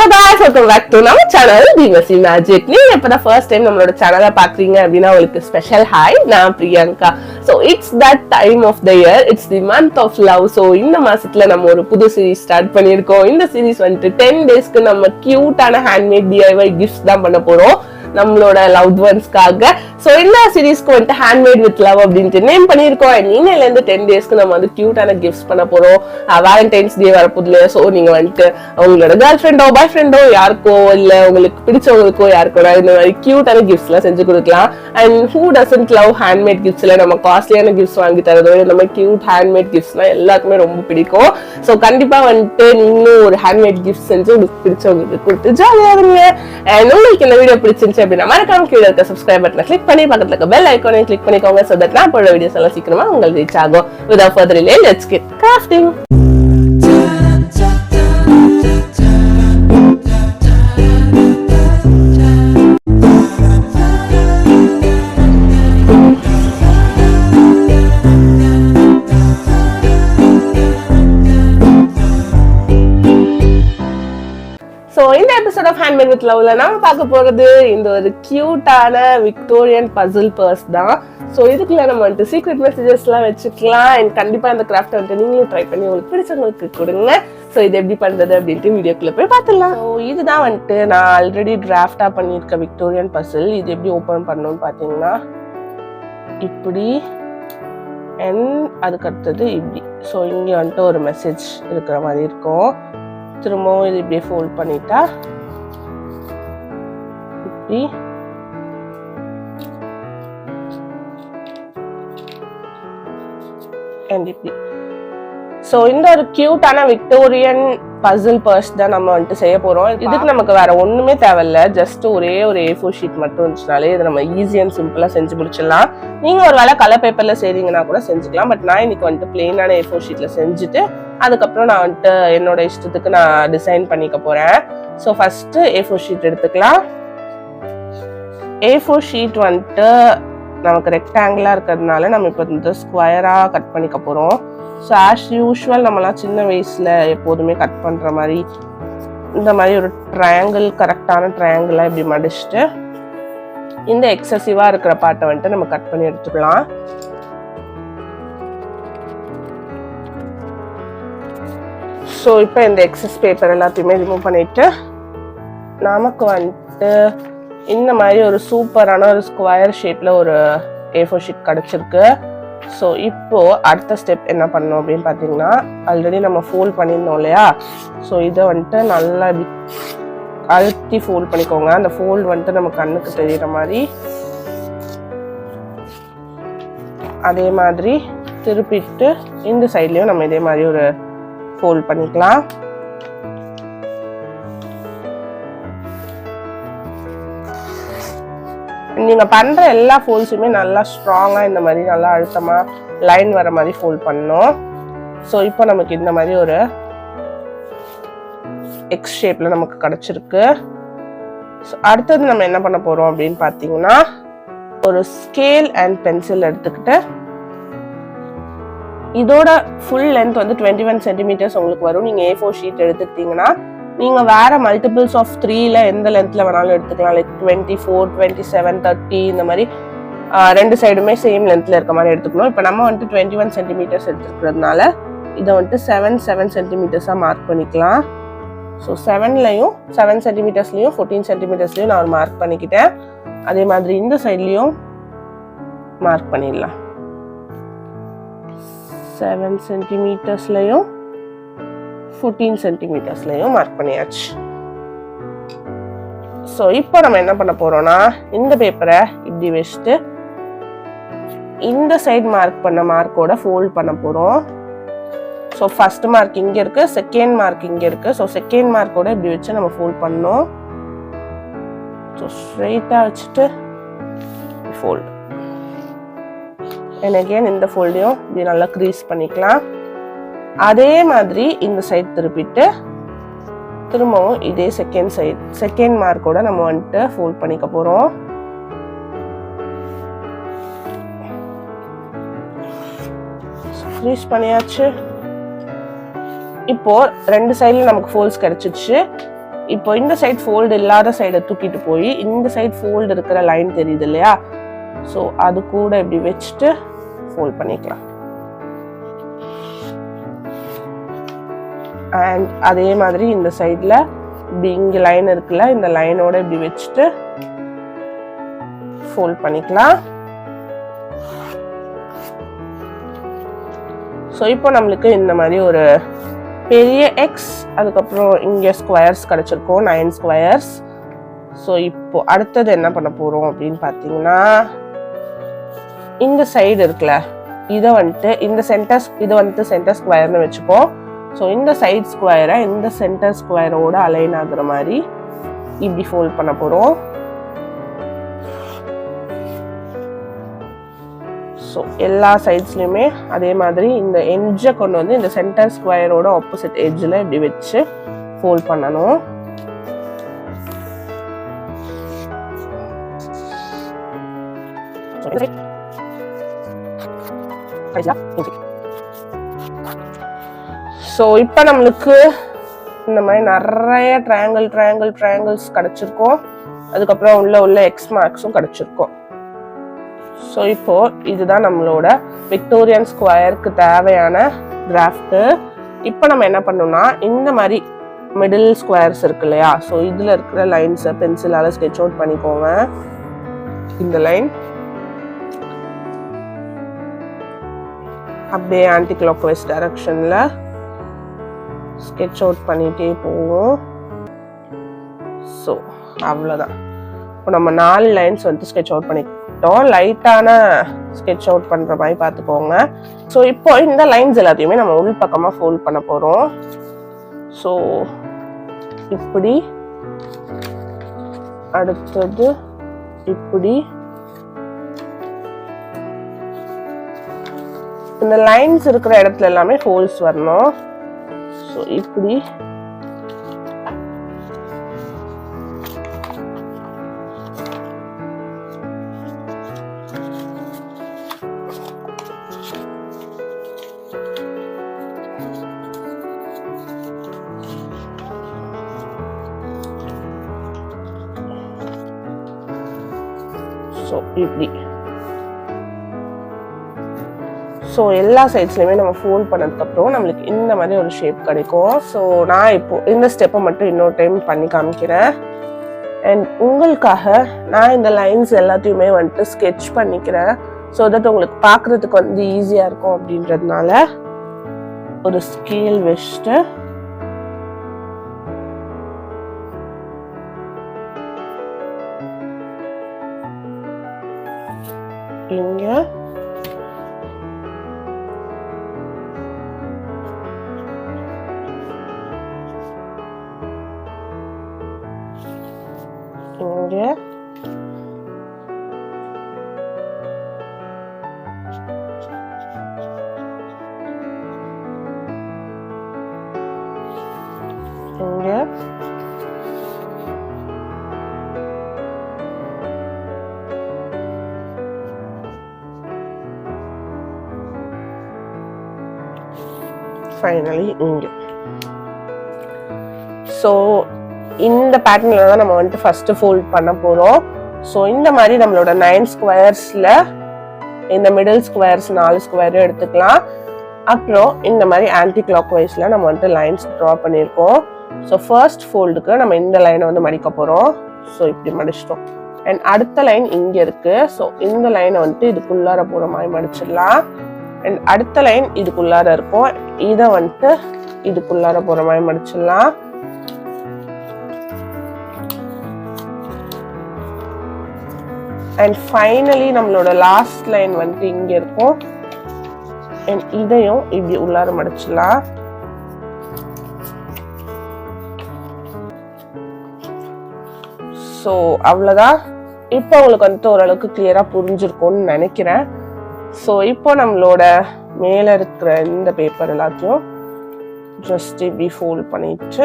Hello guys welcome back to நம்ம channel the messy magic நீங்க இப்பதான் ஃபர்ஸ்ட் டைம் நம்மளோட சேனலை பாக்குறீங்க அப்படின்னா உங்களுக்கு ஸ்பெஷல் ஹாய் நான் Priyanka. So it's that time of the year it's the month of love so இந்த மாசத்துல நம்ம ஒரு புது சீரிஸ் ஸ்டார்ட் பண்ணியிருக்கோம். இந்த சீரிஸ் வந்துட்டு டென் டேஸ்க்கு நம்ம கியூட்டான ஹேண்ட்மேட் டிஐஒய் கிஃப்ட்ஸ் தான் பண்ண போறோம். நம்மளோட லவ் ஒன்ஸ்க்காக ஸோ இந்த சீரீஸ்க்கு வந்துட்டு ஹேண்ட்மேட் வித் லவ் அப்படின்ட்டு நேம் பண்ணியிருக்கோம். அண்ட் இன்னையில இருந்து டென் டேஸ்க்கு நம்ம வந்து கியூட்டான கிஃப்ட்ஸ் பண்ண போறோம். வேலண்டைன்ஸ் டே வரப்போதுல ஸோ நீங்க வந்துட்டு உங்களோட கேர்ள் ஃப்ரெண்டோ பாய் ஃப்ரெண்டோ யாருக்கோ இல்லை உங்களுக்கு பிடிச்சவங்களுக்கோ யாருக்கோ இந்த மாதிரி கியூட்டான கிஃப்ட்ஸ்லாம் செஞ்சு கொடுக்கலாம். And who doesn't love handmade கிஃப்ட்ஸ்ல நம்ம காஸ்ட்லியான கிஃப்ட்ஸ் வாங்கி தரதோ இல்ல நம்ம கியூட் ஹேண்ட்மேட் கிஃப்ட்ஸ்லாம் எல்லாருக்குமே ரொம்ப பிடிக்கும். ஸோ கண்டிப்பா வந்துட்டு நீங்களும் ஒரு ஹேண்ட்மேட் கிஃப்ட் செஞ்சு உங்களுக்கு பிடிச்சவங்களுக்கு கொடுத்து ஜாலியாக இருங்க. அண்ட் உங்களுக்கு இந்த வீடியோ பிடிச்சிருந்துச்சு அப்படின்னா மறக்காம கீழே இருக்க சப்ஸ்கிரைப் பட்டனை கிளிக் பண்ணி பக்கத்துல இருக்க பெல் ஐக்கானை கிளிக் பண்ணிக்கோங்க ஸோ தட் நான் போடுற வீடியோஸ் எல்லாம் சீக்கிரமா உங்களுக்கு ரீச் ஆகும். With further delay let's get crafting of with லவ்ல நாம பார்க்க போறது இந்த ஒரு கியூட்டான விக்டோரியன் பசில் பர்ஸ் தான். ஸோ இதுக்குள்ள நம்ம வந்துட்டு சீக்ரெட் மெசேஜஸ்லாம் வச்சுக்கலாம். அண்ட் கண்டிப்பாக இந்த கிராஃப்ட் வந்துட்டு நீங்களும் ட்ரை பண்ணி உங்களுக்கு பிடிச்சவங்களுக்கு கொடுங்க. ஸோ இது எப்படி பண்ணுறது அப்படின்ட்டு வீடியோக்குள்ளே போய் பார்த்துடலாம். ஸோ இதுதான் வந்துட்டு நான் ஆல்ரெடி டிராஃப்டாக பண்ணியிருக்க விக்டோரியன் பசில் இது எப்படி ஓப்பன் பண்ணணும்னு பார்த்தீங்கன்னா இப்படி அண்ட் அதுக்கு அடுத்தது இப்படி. ஸோ இங்கே வந்துட்டு ஒரு மெசேஜ் இருக்கிற மாதிரி இருக்கும். திரும்பவும் இது இப்படியே ஃபோல்ட் பண்ணிட்டா இப்படி and இப்படி ஸோ இந்த ஒரு கியூட்டான விக்டோரியன் பசில் பர்ஸ் தான் நம்ம வந்துட்டு செய்ய போறோம். இதுக்கு நமக்கு வேற ஒண்ணுமே தேவையில்ல. ஜஸ்ட் ஒரே ஒரு ஏ ஃபோர் ஷீட் மட்டும் இருந்துச்சுனாலே இதை நம்ம ஈஸி அண்ட் சிம்பிளா செஞ்சு முடிச்சிடலாம். நீங்க ஒரு வேளை கலர் பேப்பர்ல செய்றீங்கன்னா கூட செஞ்சுக்கலாம். பட் நான் இன்னைக்கு வந்துட்டு பிளெயினான ஏ ஃபோர் ஷீட்ல செஞ்சுட்டு அதுக்கப்புறம் நான் வந்துட்டு என்னோட இஷ்டத்துக்கு நான் டிசைன் பண்ணிக்க போறேன். So first A four sheet எடுத்துக்கலாம். ஏ ஃபோர் ஷீட் வந்துட்டு நமக்கு ரெக்டாங்கிளாக இருக்கிறதுனால நம்ம இப்போ இந்த ஸ்கொயராக கட் பண்ணிக்க போகிறோம் ஸோ ஆஸ் யூஷுவல் நம்மலாம் சின்ன வயசில் எப்போதுமே கட் பண்ணுற மாதிரி இந்த மாதிரி ஒரு ட்ரையாங்கிள் கரெக்டான ட்ரையாங்கிளாக இப்படி மடிச்சுட்டு இந்த எக்ஸசிவாக இருக்கிற பாட்டை வந்துட்டு நம்ம கட் பண்ணி எடுத்துக்கலாம். ஸோ இப்போ இந்த எக்ஸஸ் பேப்பர் எல்லாத்தையுமே ரிமூவ் பண்ணிவிட்டு நமக்கு வந்துட்டு இந்த மாதிரி ஒரு சூப்பரான ஒரு ஸ்கொயர் ஷேப்பில் ஒரு ஏ ஃபோர் ஷீட் கிடச்சிருக்கு. ஸோ இப்போது அடுத்த ஸ்டெப் என்ன பண்ணோம் அப்படின்னு பார்த்தீங்கன்னா ஆல்ரெடி நம்ம ஃபோல்ட் பண்ணியிருந்தோம் இல்லையா? ஸோ இதை வந்துட்டு நல்லா அழுத்தி ஃபோல்ட் பண்ணிக்கோங்க. அந்த ஃபோல்ட் வந்துட்டு நம்ம கண்ணுக்கு தெரிகிற மாதிரி. அதே மாதிரி திருப்பிட்டு இந்த சைட்லேயும் நம்ம இதே மாதிரி ஒரு ஃபோல்ட் பண்ணிக்கலாம். நீங்க பண்ற எல்லா ஃபோல்ஸுமே நல்லா ஸ்ட்ராங்கா இந்த மாதிரி நல்லா அழுத்தமா லைன் வர மாதிரி ஃபோல்ட் பண்ணும். ஸோ இப்போ நமக்கு இந்த மாதிரி ஒரு எக்ஸ் ஷேப்ல நமக்கு கிடைச்சிருக்கு. ஸோ அடுத்தது நம்ம என்ன பண்ண போறோம் அப்படின்னு பார்த்தீங்கன்னா ஒரு ஸ்கேல் அண்ட் பென்சில் எடுத்துக்கிட்டு இதோட ஃபுல் லென்த் வந்து டுவெண்ட்டி ஒன் சென்டிமீட்டர்ஸ் உங்களுக்கு வரும். நீங்கள் ஏ ஃபோர் ஷீட் எடுத்துக்கிட்டிங்கன்னா நீங்கள் வேறு மல்டிபிள்ஸ் ஆஃப் த்ரீல எந்த லென்த்தில் வேணாலும் எடுத்துக்கலாம். Like twenty four twenty seven thirty இந்த மாதிரி ரெண்டு சைடுமே சேம் லென்த்தில் இருக்க மாதிரி எடுத்துக்கணும். இப்போ நம்ம வந்துட்டு டுவெண்ட்டி ஒன் சென்டிமீட்டர்ஸ் எடுத்துருக்கிறதுனால இதை வந்துட்டு செவன் செவன் சென்டிமீட்டர்ஸாக மார்க் பண்ணிக்கலாம். ஸோ செவன்லையும் செவன் சென்டிமீட்டர்ஸ்லையும் ஃபோர்டீன் சென்டிமீட்டர்ஸ்லையும் நான் ஒரு மார்க் பண்ணிக்கிட்டேன். அதே மாதிரி இந்த சைட்லேயும் மார்க் பண்ணிடலாம். செவன் சென்டிமீட்டர்ஸ்லையும் ஃபோர்டீன் சென்டிமீட்டர்ஸ்லையும் மார்க் பண்ணியாச்சு. ஸோ இப்போ நம்ம என்ன பண்ண போகிறோம்னா இந்த பேப்பரை இப்படி வச்சுட்டு இந்த சைடு மார்க் பண்ண மார்க்கோட ஃபோல்ட் பண்ண போகிறோம் ஸோ ஃபர்ஸ்ட் மார்க் இங்கே இருக்குது செகண்ட் மார்க் இங்கே இருக்குது ஸோ செகண்ட் மார்க்கோட இப்படி வச்சு நம்ம ஃபோல்ட் பண்ணோம். ஸோ ஸ்ட்ரெயிட்டாக வச்சுட்டு ஃபோல்டு அண்ட் இந்த ஃபோல்டையும் இப்படி நல்லா க்ரீஸ் பண்ணிக்கலாம். அதே மாதிரி இந்த சைடு திருப்பிட்டு திரும்பவும் இதே செகண்ட் சைட் செகண்ட் மார்க்கோட நம்ம வந்துட்டு ஃபோல்ட் பண்ணிக்க போகிறோம் ஃப்ரீஸ் பண்ணியாச்சு. இப்போ ரெண்டு சைடில் நமக்கு ஃபோல்ஸ் கிடச்சிச்சு இப்போ இந்த சைடு ஃபோல்டு இல்லாத சைடை தூக்கிட்டு போய் இந்த சைடு ஃபோல்டு இருக்கிற லைன் தெரியுது இல்லையா? ஸோ அது கூட இப்படி வச்சுட்டு ஃபோல்ட் பண்ணிக்கலாம். அண்ட் அதே மாதிரி இந்த சைடில் இப்படி இங்கே லைன் இருக்குல்ல இந்த லைனோட இப்படி வச்சுட்டு ஃபோல்ட் பண்ணிக்கலாம். ஸோ இப்போ நம்மளுக்கு இந்த மாதிரி ஒரு பெரிய எக்ஸ் அதுக்கப்புறம் இங்கே ஸ்கொயர்ஸ் கிடச்சிருக்கோம் நைன் ஸ்கொயர்ஸ் ஸோ இப்போ அடுத்தது என்ன பண்ண போகிறோம் அப்படின்னு பார்த்தீங்கன்னா இந்த சைடு இருக்குல்ல இதை வந்துட்டு இந்த சென்டர் இது வந்துட்டு சென்டர் ஸ்கொயர்னு வச்சுப்போம். ஸோ இந்த சைட் ஸ்கொயரை இந்த சென்டர் ஸ்கொயரோட அலைன் ஆகுற மாதிரி இப்படி ஃபோல்ட் பண்ண போகிறோம் ஸோ எல்லா சைட்ஸ்லையுமே அதே மாதிரி இந்த எட்ஜை கொண்டு வந்து இந்த சென்டர் ஸ்கொயரோட ஆப்போசிட் எட்ஜில் இப்படி வச்சு ஃபோல்ட் பண்ணணும். ஸோ இப்போ நம்மளுக்கு இந்த மாதிரி நிறைய ட்ரையாங்கிள் ட்ரையாங்கிள் ட்ரையாங்கிள்ஸ் கிடச்சிருக்கோம். அதுக்கப்புறம் உள்ள உள்ள எக்ஸ் மார்க்ஸும் கிடச்சிருக்கோம். ஸோ இப்போ இதுதான் நம்மளோட விக்டோரியன் ஸ்கொயருக்கு தேவையான கிராஃப்ட்டு இப்போ நம்ம என்ன பண்ணோம்னா இந்த மாதிரி மிடில் ஸ்கொயர்ஸ் இருக்கு இல்லையா? ஸோ இதில் இருக்கிற லைன்ஸை பென்சிலால் ஸ்கெட்ச் அவுட் பண்ணிக்கோங்க. இந்த லைன் அப்படியே ஆன்டி கிளாக் வைஸ் டைரக்ஷனில் ஸ்கெட்ச் அவுட் பண்ணிகிட்டே போவோம். ஸோ அவ்வளோதான் இப்போ நம்ம நாலு லைன்ஸ் வந்து ஸ்கெட்ச் அவுட் பண்ணிக்கிட்டோம். லைட்டான ஸ்கெட்ச் அவுட் பண்ணுற மாதிரி பார்த்துக்கோங்க. ஸோ இப்போ இந்த லைன்ஸ் எல்லாத்தையுமே நம்ம உள் பக்கமாக ஃபோல்ட் பண்ண போகிறோம் ஸோ இப்படி. அடுத்தது இப்படி. இந்த லைன்ஸ் இருக்கிற இடத்துல எல்லாமே ஹோல்ஸ் வரணும். so ipli so ipli so எல்லா சைட்ஸ்லையுமே நம்ம ஃபோல்ட் பண்ணதுக்கப்புறம் நம்மளுக்கு இந்த மாதிரி ஒரு ஷேப் கிடைக்கும். ஸோ நான் இப்போ இந்த ஸ்டெப்பை மட்டும் இன்னொரு டைம் பண்ணி காமிக்கிறேன். அண்ட் உங்களுக்காக நான் இந்த லைன்ஸ் எல்லாத்தையுமே வந்துட்டு ஸ்கெட்ச் பண்ணிக்கிறேன். ஸோ தட் உங்களுக்கு பார்க்குறதுக்கு வந்து ஈஸியாக இருக்கும் அப்படின்றதுனால ஒரு ஸ்கேல் வச்சுட்டு இங்கே இங்கே ஃபைனலி இங்கே. ஸோ இந்த பேட்டர்னில் தான் நம்ம வந்துட்டு ஃபஸ்ட்டு ஃபோல்ட் பண்ண போகிறோம் ஸோ இந்த மாதிரி நம்மளோட நைன் ஸ்கொயர்ஸில் இந்த மிடில் ஸ்கொயர்ஸ் நாலு ஸ்கொயரும் எடுத்துக்கலாம். அப்புறம் இந்த மாதிரி ஆன்டி கிளாக் வைஸில் நம்ம வந்துட்டு லைன்ஸ் ட்ரா பண்ணியிருக்கோம். ஸோ ஃபர்ஸ்ட் ஃபோல்டுக்கு நம்ம இந்த லைனை வந்து மடிக்க போகிறோம் ஸோ இப்படி மடிச்சிட்டோம். அண்ட் அடுத்த லைன் இங்கே இருக்கு. ஸோ இந்த லைனை வந்துட்டு இதுக்குள்ளார போகிற மாதிரி மடிச்சிடலாம். அண்ட் அடுத்த லைன் இதுக்குள்ளார இருக்கும். இதை வந்துட்டு இதுக்குள்ளார போகிற மாதிரி மடிச்சிடலாம். அண்ட் ஃபைனலி நம்மளோட லாஸ்ட் லைன் வந்துட்டு இங்கே இருக்கும். அண்ட் இதையும் இப்படி உள்ளார மடிச்சிடலாம். ஸோ அவ்வளோதான் இப்போ உங்களுக்கு வந்துட்டு ஓரளவுக்கு கிளியராக புரிஞ்சிருக்கும்னு நினைக்கிறேன். ஸோ இப்போ நம்மளோட மேலே இருக்கிற இந்த பேப்பர் எல்லாத்தையும் ஜஸ்ட் இப்படி ஃபோல்ட் பண்ணிட்டு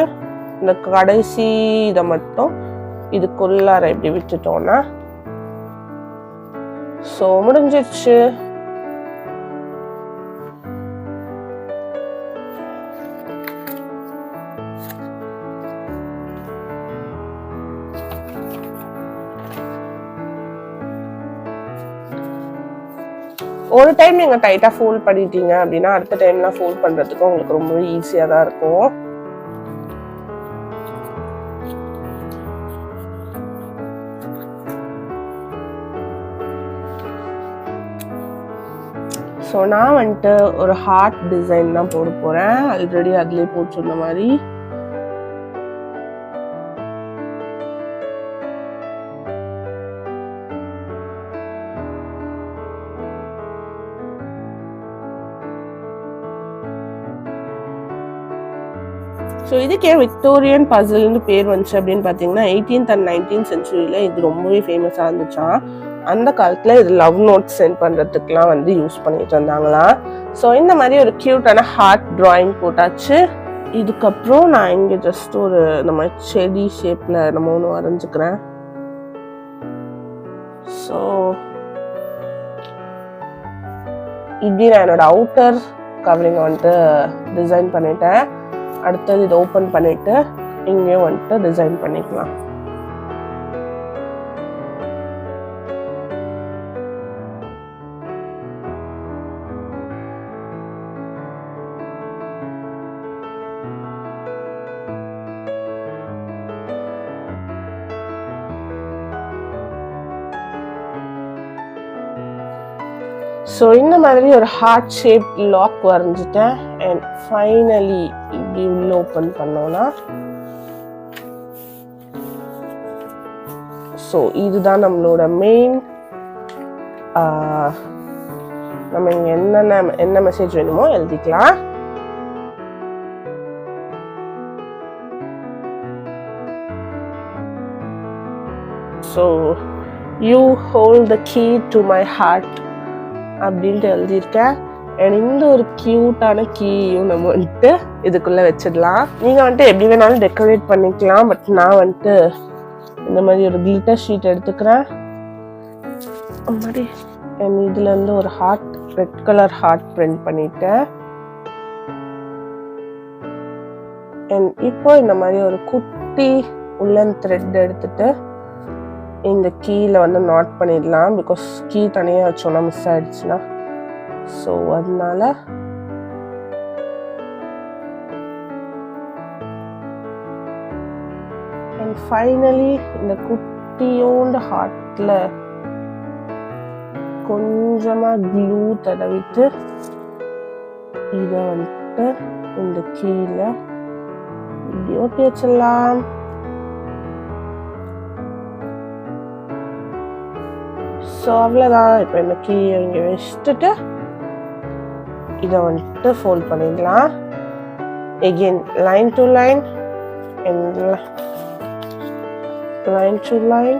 இந்த கடைசி இதை மட்டும் இதுக்குள்ளார இப்படி விட்டுட்டோன்னா ஸோ முடிஞ்சிருச்சு. ஒரு டைம் நீங்கள் டைட்டாக ஃபோல்ட் பண்ணிட்டீங்க அப்படின்னா அடுத்த டைம்லாம் ஃபோல்ட் பண்ணுறதுக்கு உங்களுக்கு ரொம்ப ஈஸியாக தான் இருக்கும். ஸோ நான் வந்துட்டு ஒரு ஹார்ட் டிசைன் தான் போட போகிறேன் ஆல்ரெடி அதுலேயே போட்டிருந்த மாதிரி. ஸோ இதுக்கே விக்டோரியன் பசில்னு பேர் வந்துச்சு அப்படின்னு பார்த்தீங்கன்னா எயிட்டீன்த் அண்ட் நைன்டீன் சென்ச்சுரியில் இது ரொம்பவே ஃபேமஸாக இருந்துச்சாம். அந்த காலத்தில் இது லவ் நோட் சென்ட் பண்ணுறதுக்குலாம் வந்து யூஸ் பண்ணிட்டு இருந்தாங்களாம் ஸோ இந்த மாதிரி ஒரு க்யூட்டான ஹார்ட் ட்ராயிங் போட்டாச்சு. இதுக்கப்புறம் நான் இங்கே ஜஸ்ட் ஒரு நம்ம செடி ஷேப்பில் நம்ம ஒன்று வரைஞ்சிக்கிறேன். ஸோ இப்படி நான் என்னோட அவுட்டர் கவரிங் வந்துட்டு டிசைன் பண்ணிட்டேன். அடுத்தது இதை ஓப்பன் பண்ணிட்டு இங்கேயும் வந்துட்டு டிசைன் பண்ணிக்கலாம். ஸோ இந்த மாதிரி ஒரு ஹார்ட் ஷேப் லாக் வரைஞ்சிட்டேன். அண்ட் ஃபைனலி இப்படி உள்ள ஓப்பன் பண்ணோம்னா ஸோ இதுதான் நம்மளோட மெயின் நம்ம இங்கே என்னென்ன என்ன மெசேஜ் வேணுமோ எழுதிக்கலாம். So you hold the key to my heart அப்படின்ட்டு எழுதியிருக்கேன் இந்த ஒரு க்யூட்டான கீயும் நம்ம வந்துட்டு இதுக்குள்ளே வச்சிடலாம். நீங்கள் வந்துட்டு எப்படி வேணாலும் டெக்கரேட் பண்ணிக்கலாம் பட் நான் வந்துட்டு இந்த மாதிரி ஒரு கிளிட்டர் ஷீட் எடுத்துக்கிறேன். அந்த மாதிரி என் இதுலேருந்து ஒரு heart red colour heart print பண்ணிட்டேன். அண்ட் இப்போ இந்த மாதிரி ஒரு குட்டி உள்ளன் த்ரெட் எடுத்துட்டு இந்த கீயில் வந்து நாட் பண்ணிடலாம் பிகாஸ் கீ தனியாக வச்சோன்னா மிஸ் ஆயிடுச்சுன்னா. ஸோ அதனால அண்ட் ஃபைனலி இந்த குட்டியோண்டு ஹார்ட்டில் கொஞ்சமாக க்ளூ தடவிட்டு இதை வந்துட்டு இந்த கீழே இப்படி ஒட்டி வச்சிடலாம். ஸோ அவ்வளோதான் இப்போ இந்த கீழே இங்கே வச்சுட்டு இதை வந்துட்டு ஃபோல்ட் பண்ணிடலாம் again line to line line to line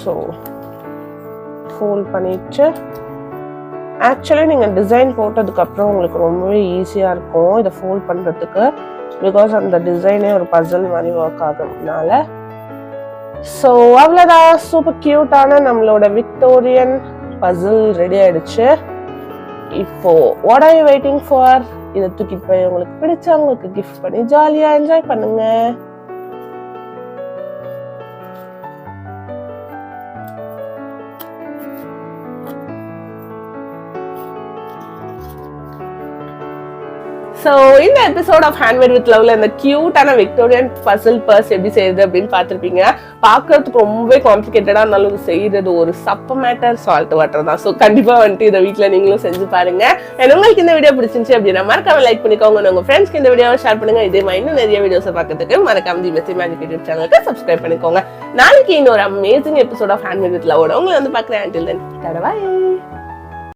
so fold பண்ணிட்டு. ஆக்சுவலி நீங்கள் டிசைன் போட்டதுக்கப்புறம் உங்களுக்கு ரொம்பவே ஈஸியாக இருக்கும். இதை ஃபோல்ட் பண்ணுறதுக்கு பிகாஸ் அந்த டிசைனே ஒரு பசல் மாதிரி ஒர்க் ஆகுறதுனால. ஸோ அவ்வளோதான் சூப்பர் க்யூட்டான நம்மளோட விக்டோரியன் பசில் ரெடி ஆயிடுச்சு. இப்போ what are you waiting for இதை தூக்கிட்டு போய் உங்களுக்கு பிடிச்சவங்களுக்கு கிஃப்ட் பண்ணி ஜாலியாக என்ஜாய் பண்ணுங்க. ஸோ இந்த எபிசோட் ஆஃப் ஹேண்ட்மேட் வித் லவ்ல இந்த கியூட்டான விக்டோரியன் பசில் பர்ஸ் எப்படி செய்யுது அப்படின்னு பார்த்துருப்பீங்க. பார்க்கறதுக்கு ரொம்பவே காம்ப்ளிகேட்டடாக இருந்தாலும் செய்யறது ஒரு சப்ப மேட்டர் சால்ட் வாட்டர் தான். ஸோ கண்டிப்பாக வந்துட்டு இதை வீட்டில் நீங்களும் செஞ்சு பாருங்க. And உங்களுக்கு இந்த வீடியோ பிடிச்சிருந்துச்சு அப்படின்னா மறக்காம லைக் பண்ணிக்கோங்க. உங்க ஃப்ரெண்ட்ஸ்க்கு இந்த வீடியோவை ஷேர் பண்ணுங்க. இதே மாதிரி இன்னும் நிறைய வீடியோஸை பார்க்கறதுக்கு மறக்காம தி மெஸ்ஸி மேஜிக் யூடியூப் சேனலுக்கு சப்ஸ்கிரைப் பண்ணிக்கோங்க. நாளைக்கு இன்னொரு amazing episode of handmade with லவோட உங்களை வந்து பார்க்குறேன். Until then தடவாய்